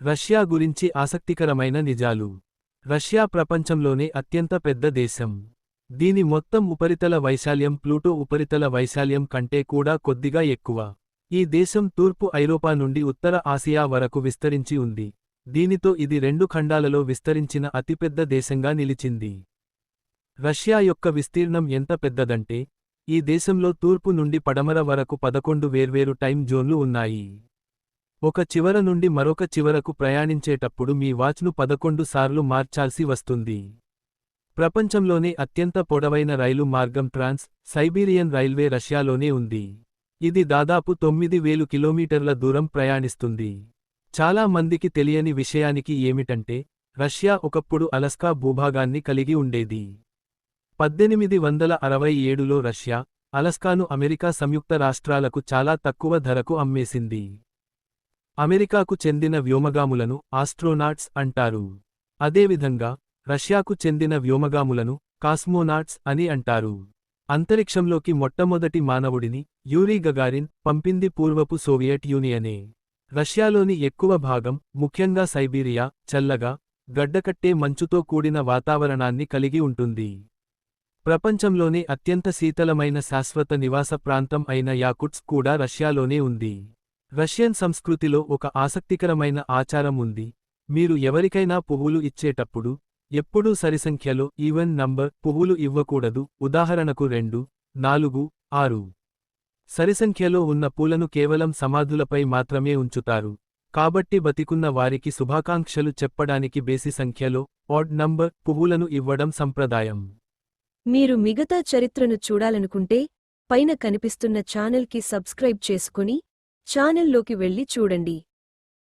Russia గురించి ఆసక్తికరమైన నిజాలు. రష్యా ప్రపంచంలోనే అత్యంత పెద్ద దేశం. దీని మొత్తం ఉపరితల వైశాల్యం ప్లూటో ఉపరితల వైశాల్యం కంటే కూడా కొద్దిగా ఎక్కువ. ఈ దేశం తూర్పు ఐరోపా నుండి ఉత్తర ఆసియా వరకు విస్తరించి ఉంది. దీనితో ఇది రెండు ఖండాలలో విస్తరించిన అతిపెద్ద దేశంగా నిలిచింది. రష్యా యొక్క విస్తీర్ణం ఎంత పెద్దదంటే ఈ దేశంలో తూర్పు నుండి పడమర వరకు పదకొండు వేర్వేరు టైం జోన్లు ఉన్నాయి. ఒక చివర నుండి మరొక చివరకు ప్రయాణించేటప్పుడు మీ వాచ్ను పదకొండు సార్లు మార్చాల్సి వస్తుంది. ప్రపంచంలోనే అత్యంత పొడవైన రైలు మార్గం ట్రాన్స్ సైబీరియన్ రైల్వే రష్యాలోనే ఉంది. ఇది దాదాపు తొమ్మిది వేలు కిలోమీటర్ల దూరం ప్రయాణిస్తుంది. చాలా మందికి తెలియని విషయానికి ఏమిటంటే రష్యా ఒకప్పుడు అలస్కా భూభాగాన్ని కలిగి ఉండేది. పద్దెనిమిది వందల అరవై ఏడులో రష్యా అలస్కాను అమెరికా సంయుక్త రాష్ట్రాలకు చాలా తక్కువ ధరకు అమ్మేసింది. అమెరికాకు చెందిన వ్యోమగాములను ఆస్ట్రోనాట్స్ అంటారు. అదేవిధంగా రష్యాకు చెందిన వ్యోమగాములను కాస్మోనాట్స్ అని అంటారు. అంతరిక్షంలోకి మొట్టమొదటి మానవుడిని యూరీ గగారిన్ పంపింది పూర్వపు సోవియట్ యూనియనే. రష్యాలోని ఎక్కువ భాగం ముఖ్యంగా సైబీరియా చల్లగా గడ్డకట్టే మంచుతో కూడిన వాతావరణాన్ని కలిగి ఉంటుంది. ప్రపంచంలోనే అత్యంత శీతలమైన శాశ్వత నివాస ప్రాంతం అయిన యాకుట్స్ కూడా రష్యాలోనే ఉంది. రష్యన్ సంస్కృతిలో ఒక ఆసక్తికరమైన ఆచారం ఉంది. మీరు ఎవరికైనా పువ్వులు ఇచ్చేటప్పుడు ఎప్పుడూ సరిసంఖ్యలో ఈవెన్ నంబర్ పువ్వులు ఇవ్వకూడదు. ఉదాహరణకు రెండు నాలుగు ఆరు. సరిసంఖ్యలో ఉన్న పూలను కేవలం సమాధులపై మాత్రమే ఉంచుతారు. కాబట్టి బతికున్న వారికి శుభాకాంక్షలు చెప్పడానికి బేసి సంఖ్యలో ఆడ్ నంబర్ పువ్వులను ఇవ్వడం సంప్రదాయం. మీరు మిగతా చరిత్రను చూడాలనుకుంటే పైన కనిపిస్తున్న ఛానల్కి సబ్స్క్రైబ్ చేసుకుని ఛానల్లోకి వెళ్ళి చూడండి.